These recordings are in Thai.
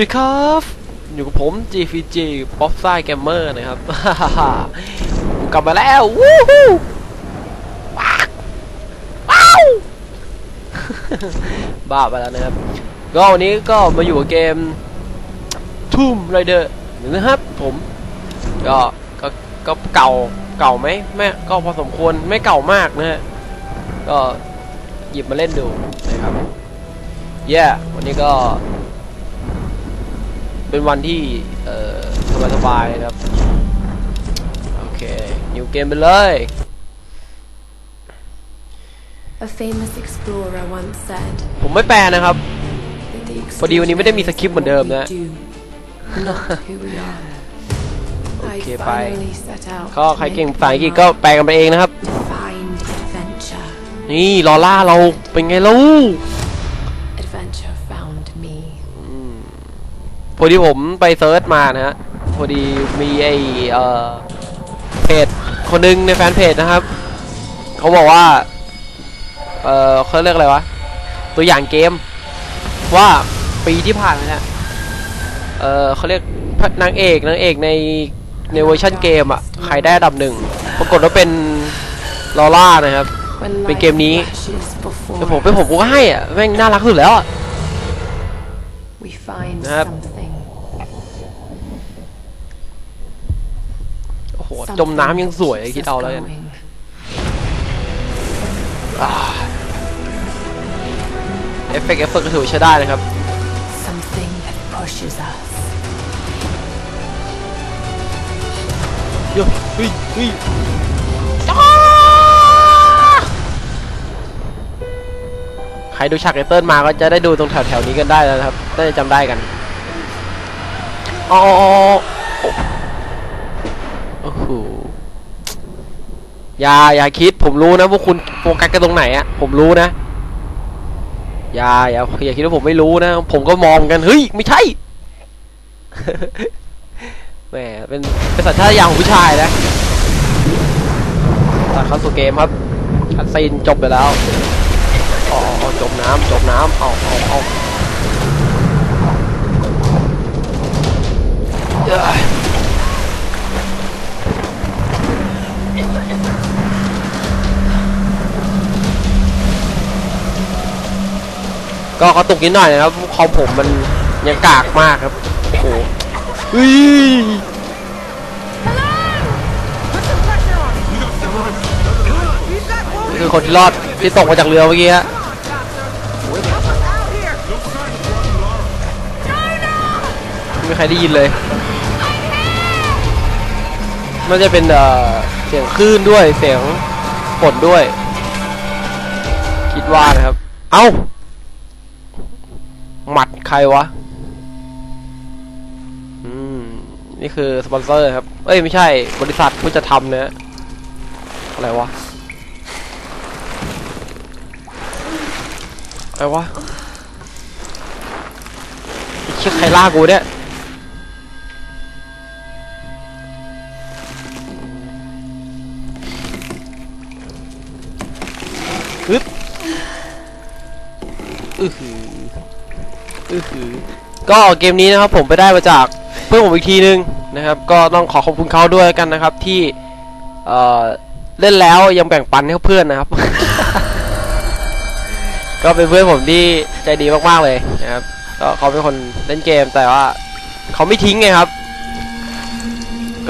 ดีครับ อยู่กับผม GFG p o p s i Gamer นะครับ กลับมาแล้ว วู้ฮู้ว้าวบ้าไปแล้วนะครับ ก็วันนี้ก็มาอยู่กับเกม Tomb Raider นะครับผมก็ก็ก็เก่าเก่าไหมไม่ก็พอสมควรไม่เก่ามากนะฮะก็หยิบมาเล่นดูนะครับเย้วันนี้ก็ เป็นวันที่เอ่อสบายสบายๆนะครับ โอเค นิวเกมไปเลย A famous explorer once said ผมไม่แปลนะครับ that the พอดีวันนี้ไม่ได้มีสคริปต์เหมือนเดิมนะ extraordinary is what we do, not who we are. โอ I เคไป finally set out ก็ to ใคร make เก่ง up ภาษาอังกฤษ my ก็ mind แปลกันไปเองนะครับ to find adventure. นี่ลอล่าเราเป็นไงลูก Adventure found me. พอดีผมไปเซิร์ชมานะฮะพอดีมีไอเอ่อเพจคนหนึงในแฟนเพจนะครับ เขาบอกว่า เอ่อเขาเรียกอะไรวะ ตัวอย่างเกม ว่าปีที่ผ่านมาเนี่ยเอ่อเขาเรียกพระนางเอกนางเอกในในเวอร์ชันเกมอะใครได้อันดับหนึ่งปรากฏว่าเป็นลอล่านะครับ When เป็น light เกมนี้ flashes before แต่ผมเป็นผมกูก็ให้อะแม่งน่ารักสุดแล้วอะ we find Yep. something. โอ้โหจมน้ำยังสวยเลยคิดเอาแล้วกัน Something เอฟเฟกต์เอฟเฟกต์ก็ถือว่าใช้ได้นะครับ Something that pushes us. เฮ้ยเฮ้ยเฮ้ยใครดูฉากไอเติ้ลมาก็จะได้ดูตรงแถวๆนี้กันได้แล้วนะครับน่าจะจำได้กัน อ๋อ โอ้โหอย่าอย่าคิดผมรู้นะว่าคุณโฟกัสกันตรงไหนอะผมรู้นะอย่าอย่าอย่าคิดว่าผมไม่รู้นะ ผมก็มองกันเฮ้ยไม่ใช่แหมเป็นเป็นสัญชาตญาณของผู้ชายนะตัดเข้าสู่เกมครับคัดซีนจบไปแล้วอ๋ออ๋อจมน้ำจมน้ำเอาเอาเอา ก็เขาตกนิดหน่อยนะครับคอมผมมันยังกากมากครับโอ้โหเฮ้ยนี่คือคนที่รอดที่ตกมาจากเรือเมื่อกี้ฮะไม่มีใครได้ยินเลยมันจะเป็นเอ่อเสียงคลื่นด้วยเสียงฝนด้วย คิดว่านะครับ เอ้า หมัดใครวะ อืม นี่คือสปอนเซอร์ครับ เอ้ยไม่ใช่ บริษัทผู้จะทำเนะอะไรวะ อะไรวะไอ้เชี่ยใครล่ากูเนี่ยอึ๊บ อือหือก็เกมนี้นะครับผมไปได้มาจากเพื่อนผมอีกทีนึงนะครับ ก็ต้องขอขอบคุณเขาด้วยกันนะครับ ที่เอ่อเล่นแล้วยังแบ่งปันให้เพื่อนนะครับ ก็เป็นเพื่อนผมที่ใจดีมากๆเลยนะครับ ก็เขาเป็นคนเล่นเกมแต่ว่าเขาไม่ทิ้งไงครับ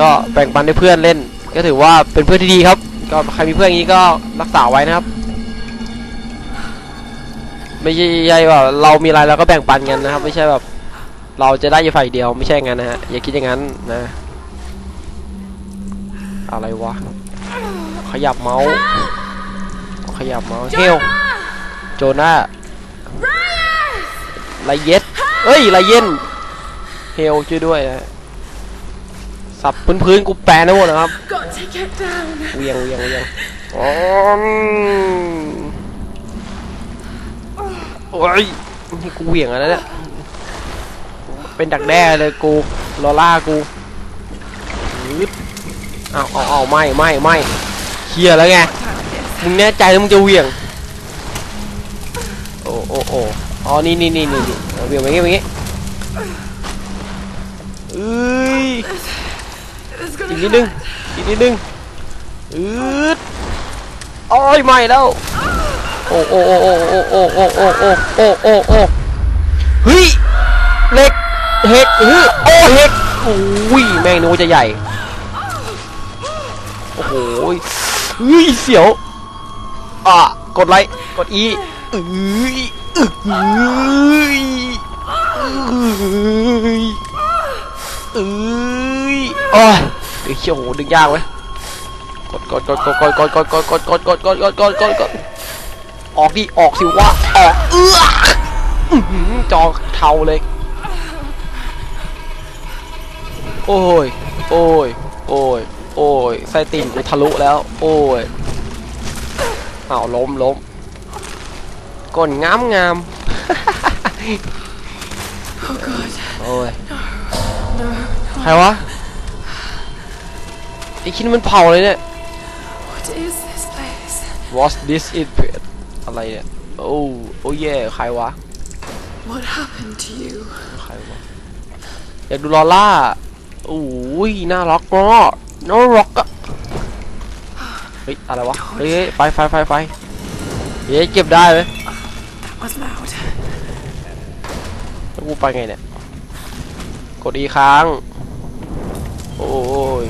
ก็แบ่งปันให้เพื่อนเล่น ก็ถือว่าเป็นเพื่อนที่ดีครับ ก็ใครมีเพื่อนอย่างนี้ก็รักษาไว้นะครับ ไม่ใช่ใช่ว่าเรามีอะไรเราก็แบ่งปันกันนะครับ ไม่ใช่แบบ เราจะได้อยู่ฝ่ายเดียวไม่ใช่งั้นนะฮะอย่าคิดอย่างนั้นนะ อะไรวะขยับเมาส์ขยับเมาส์เฮลโจนาไลเยสเอ้ยไลเยนเฮลช่วยด้วยนะสับพื้นพื้นๆกูแปลนะหมดนะครับ Got to get down. เวียงเวียงเวียงอ๋อ โอ้ยนี่กูเหวี่ยงอะไรเนี่ยเป็นดักแด้เลยกูลอล่ากูยึดเอาเอาเอาไม่ไม่ไม่เคลียร์แล้วไงมึงแน่ใจแล้วมึงจะเหวี่ยงโอ้โอ้โอ้อ๋อนี่นี่นี่นี่เหวี่ยงไปงี้ไปงี้อ้ยอีกนิดนึงอีกนิดนึงอืดอ้อยไม่แล้ว โอ้โอ้โอ้โอ้โอ้โอ้โอ้โอ้โอ้โอ้โอ้โอ้เฮ้ยเล็กเห็กเฮ้ยโอ้เห็กโอ้ยแม่งนึกว่าจะใหญ่โอ้โหเฮ้ยเสียวอะกดไลค์กดอีเอ้ยเอ้ยเอ้ยเอ้ยโอ้ยเดี๋ยวเชี่ยวโหดึงยากเว้ยกดกดกดกดกดกดกดกดกดกดกดกดกดกด ออกดิ ออกสิวะ ออก เอื้ออื้อหือจอเทาเลย โอ้ย โอ้ย โอ้ย โอ้ยไส้ติ่งกูทะลุแล้ว โอ้ยอ้าวล้มล้มก้นงามงาม Oh god. โอ้ย No. ใครวะไอ้คิดมันเผาเลยเนี่ย What is this place? What's this it อะไรเนี่ย โอ้โอ้เย่ใครวะ What happened to you? ใครวะ อยากดูลอล่าโอ้ยน่ารักเนาะน่ารักอะเฮ้ย อะไรวะเฮ้ยเฮ้ย ไฟไฟไฟไฟเฮ้ย เก็บได้ไหม That was loud. แล้วกูไปไงเนี่ย กดอีกครั้งโอ้ย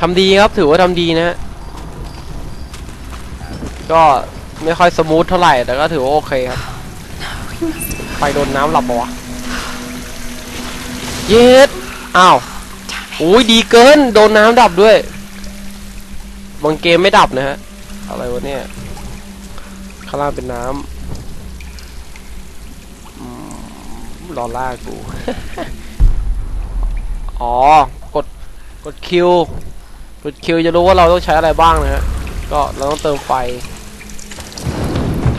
ทำดีครับ ถือว่าทำดีนะฮะ ก็ไม่ค่อยสมูทเท่าไหร่ แต่ก็ถือว่าโอเคครับไฟโดนน้ำหลับปะวะเย็ดอ้าวโอ้ยดีเกิน โดนน้ำดับด้วย บางเกมไม่ดับนะฮะ อะไรวะเนี่ย ข้างล่างเป็นน้ำรอล่ากู อ๋อ กด กดคิว กดคิวจะรู้ว่าเราต้องใช้อะไรบ้างนะฮะ ก็เราต้องเติมไฟ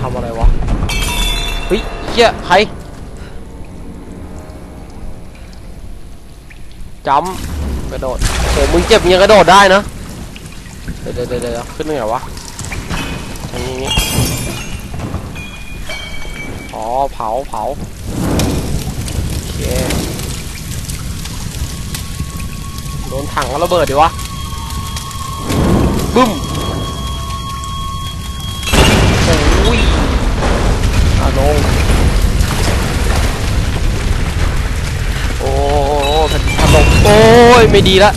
ทำอะไรวะ เฮ้ยเชี่ยใครจำกระโดดโอ้มึงเจ็บยังกระโดดได้นะ เดี๋ยวเดี๋ยวเดี๋ยวเดี๋ยวขึ้นไงวะอย่างนี้อย่างนี้อ๋อเผาเผาโอเคโดนถังก็ระเบิดดิวะบึ้ม ไม่ดีละ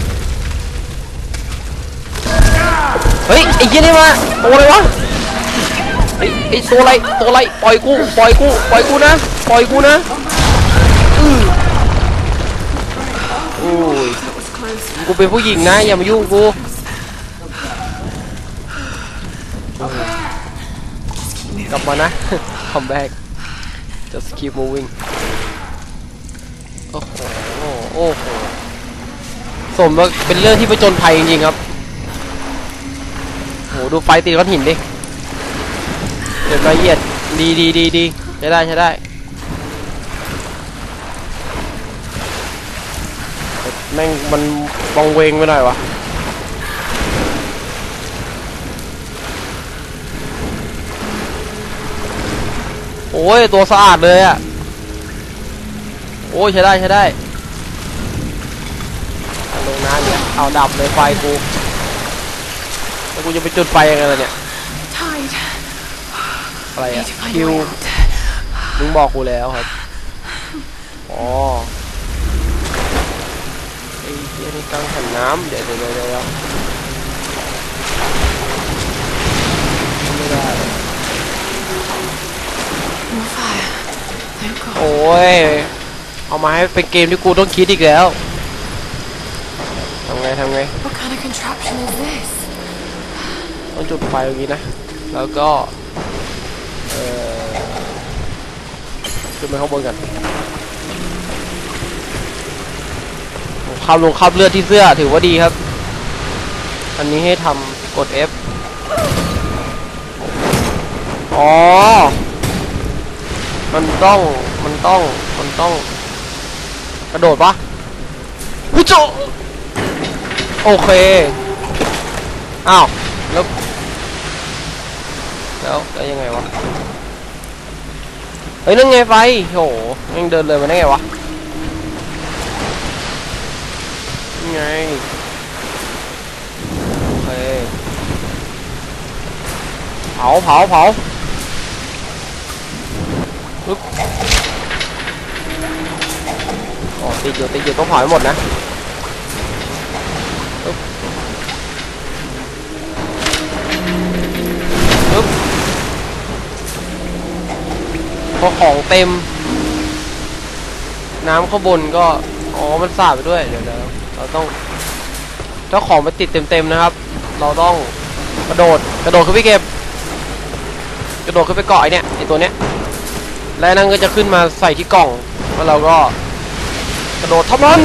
เฮ้ยไอ้เหี้ยนี่มาตัวอะไรวะไอ้ไอ้ตัวอะไรตัวอะไรปล่อยกูปล่อยกูปล่อยกูนะปล่อยกูนะอือโอ้ยกูเป็นผู้หญิงนะอย่ามายุ่งกูกลับมานะ come back just keep moving โอ้โหโอ้โห สมว่าเป็นเรื่องที่ประจนภัยจริงๆครับโหดูไฟตีก้อนหินดิเรียบละเอียดดีดีดีดีใช้ได้ใช้ได้แม่งมันวังเวงไปหน่อยวะโอ้ยตัวสะอาดเลยอะโอ้ยใช้ได้ใช้ได้ น้ำเนี่ย เอาดับเลยไฟกูแล้วกูจะไปจุดไฟยังไงล่ะเนี่ย Tide. อะไร Need อะ to find คิ a ว way out. มึงบอกกูแล้วครับอ๋อไอ้เหี้ยนี่กลางแผ่นน้ำเดี๋ยวเดี๋ยวเดี๋ยวเดี๋ยวไม่ได้ More fire. Thank God. โอ้ยเอามาให้เป็นเกมที่กูต้องคิดอีกแล้ว ทำไงทำไง What kind of contraption is this? ต้องจุดไฟอย่างนี้นะ แล้วก็ เอ่อขึ้นไปข้างบนกันคาบลงคราบเลือดที่เสื้อถือว่าดีครับ อันนี้ให้ทำกด F อ๋อ มันต้อง มันต้อง มันต้อง กระโดดปะวิจ โอเค อ้าว แล้ว แล้วแล้วยังไงวะ เฮ้ยนั่นไงไฟโหยังเดินเลยมาได้ไงวะไง โอเค เผาเผาเผาปึ๊บอ๋อติดอยู่ติดอยู่ต้องเผาให้หมดนะ พอของเต็ม น้ำข้างบนก็ อ๋อ มันสาดไปด้วยเดี๋ยวเดี๋ยวเราต้อง ถ้าของมันติดเต็มๆนะครับ เราต้องกระโดด กระโดดขึ้นไปเก็บ กระโดดขึ้นไปเกาะไอเนี่ยไอตัวเนี้ย และนั่นก็จะขึ้นมาใส่ที่กล่อง แล้วเราก็กระโดดทับมัน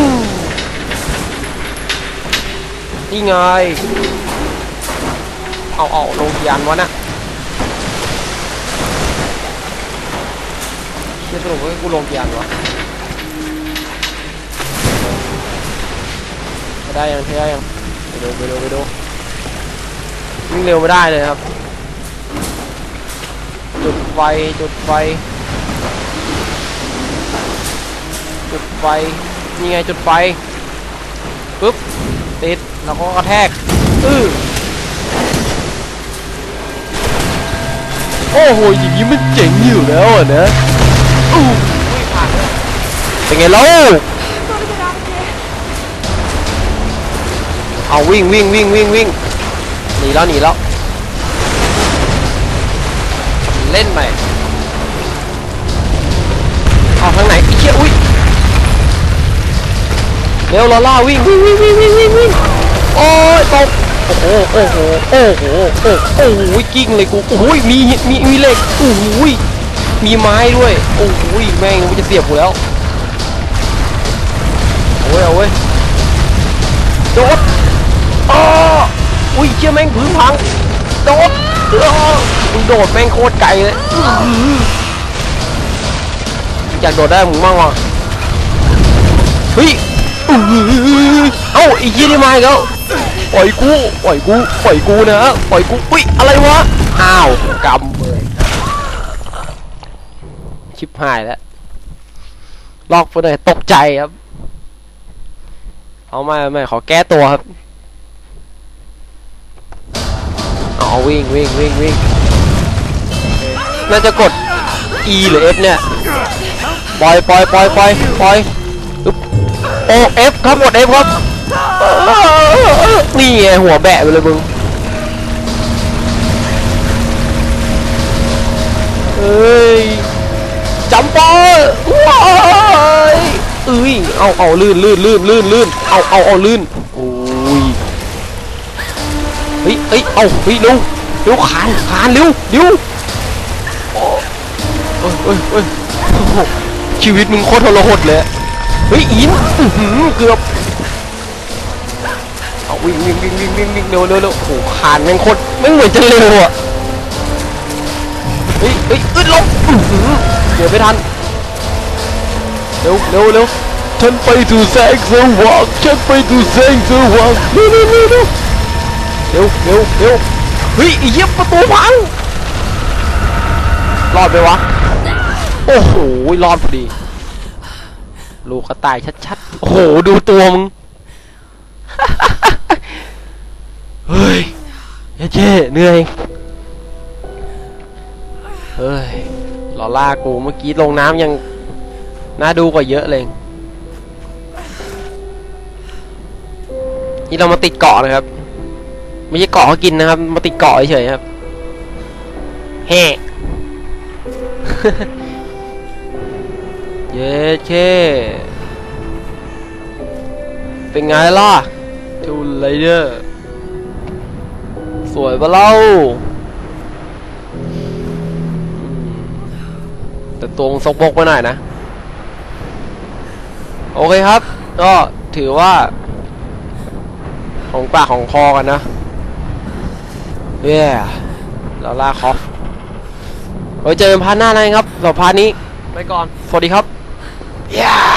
นี่ไง เอาเอาลงยานวะนะเี่สรุปว่ากูลงกี่อันวะไปได้ยังไปได้ยังไปดูไปดูไปดูวิ่งเร็วไม่ได้เลยครับ จุดไฟจุดไฟ จุดไฟนี่ไงจุดไฟปึ๊บติดแล้วก็กระแทกอื้อโอ้โหอย่างนี้มันเจ๋งอยู่แล้วอะนะ อู้ยผ่านเลยเป็นไงเล่าเอาวิ่งวิ่งวิ่งวิ่งวิ่งหนีแล้วหนีแล้วเล่นไปเอาทางไหนไอ้เชี่ยอุ้ยเร็วลอล่าวิ่งวิ่งวิ่งวิ่งวิ่งวิ่งวิ่งโอ้ยตกโอ้โหโอ้โหโอ้โหโอ้โหโอ้โหกิ้งเลยกูโอ้โหมีมีมีเหล็กโอ้โห มีไม้ด้วย โอ้โหแม่งมันจะเสียบกูแล้วเอาเว้ยเอาเว้ยโดดอ้ออุ้ยเชี่ยแม่งพื้นพังโดดอ้อมึงโดดแม่งโคตรไกลเลยอือยากโดดได้มึงบ้างวะเฮ้ยอืออเอ้าไอ้ยี่นี่มาอีกแล้วปล่อยกูปล่อยกูปล่อยกูนะปล่อยกูอุ้ยอะไรวะอ้าวกำ ชิบหายแล้วล็อกไปหน่อยตกใจครับ เอาไม่ไม่ขอแก้ตัวครับอ๋อวิ่งวิ่งวิ่งวิ่งน่าจะกด E หรือ F เนี่ยปล่อยปล่อยปล่อยปล่อยปล่อยอึ๊บโอ้ F ครับกด F ครับนี่ไงหัวแบะไปเลยมึงเอ้ย จัมเปอร์ว้ายเอ้ยเอาเอาลื่นลื่นลื่นลื่นลื่นเอาเอาเอาลื่นโอ้ยเฮ้ยเฮ้ยเอาเฮ้ยเร็วเร็วขานขานเร็วเร็วโอ้เอ้ยเอ้ยเอ้ยชีวิตมึงโคตรทรหดเลยเฮ้ยอินเกือบเอาวิ่งวิ่งวิ่งวิ่งวิ่งวิ่งเร็วเร็วเร็วโอ้ขานแม่งโคตรแม่งเหมือนจะเร็วอะเฮ้ยเฮ้ยอึดลงอื้อหือ เดี๋ยวไม่ทัน เร็วเร็วเร็วฉันไปสู่แสงสว่างฉันไปสู่แสงสว่างเร็วเร็วเร็วเร็วเร็วเร็วเร็วเฮ้ยไอ้เหี้ยประตูพังรอดไหมวะ โอ้โหรอดพอดี ลูกกระต่ายชัดๆ โอ้โห ดูตัวมึง เฮ้ยเย้เจ๊เหนื่อย เฮ้ย อล่ากูเมื่อกี้ลงน้ำยังน่าดูกว่าเยอะเลย นี่เรามาติดเกาะนะครับ ไม่ใช่เกาะเขากินนะครับ มาติดเกาะเฉยครับเฮ้เย้เช่เป็นไงล่ะทูไลเดอร์สวยปะเล่า แต่ตัวมึงซกบกไปหน่อยนะ โอเคครับ ก็ถือว่า ของปากของคอกันนะเย้เราล่าคอฟไว้เจอกันพาร์ทหน้านะครับสำหรับพาร์ทนี้ ไปก่อน สวัสดีครับ Yeah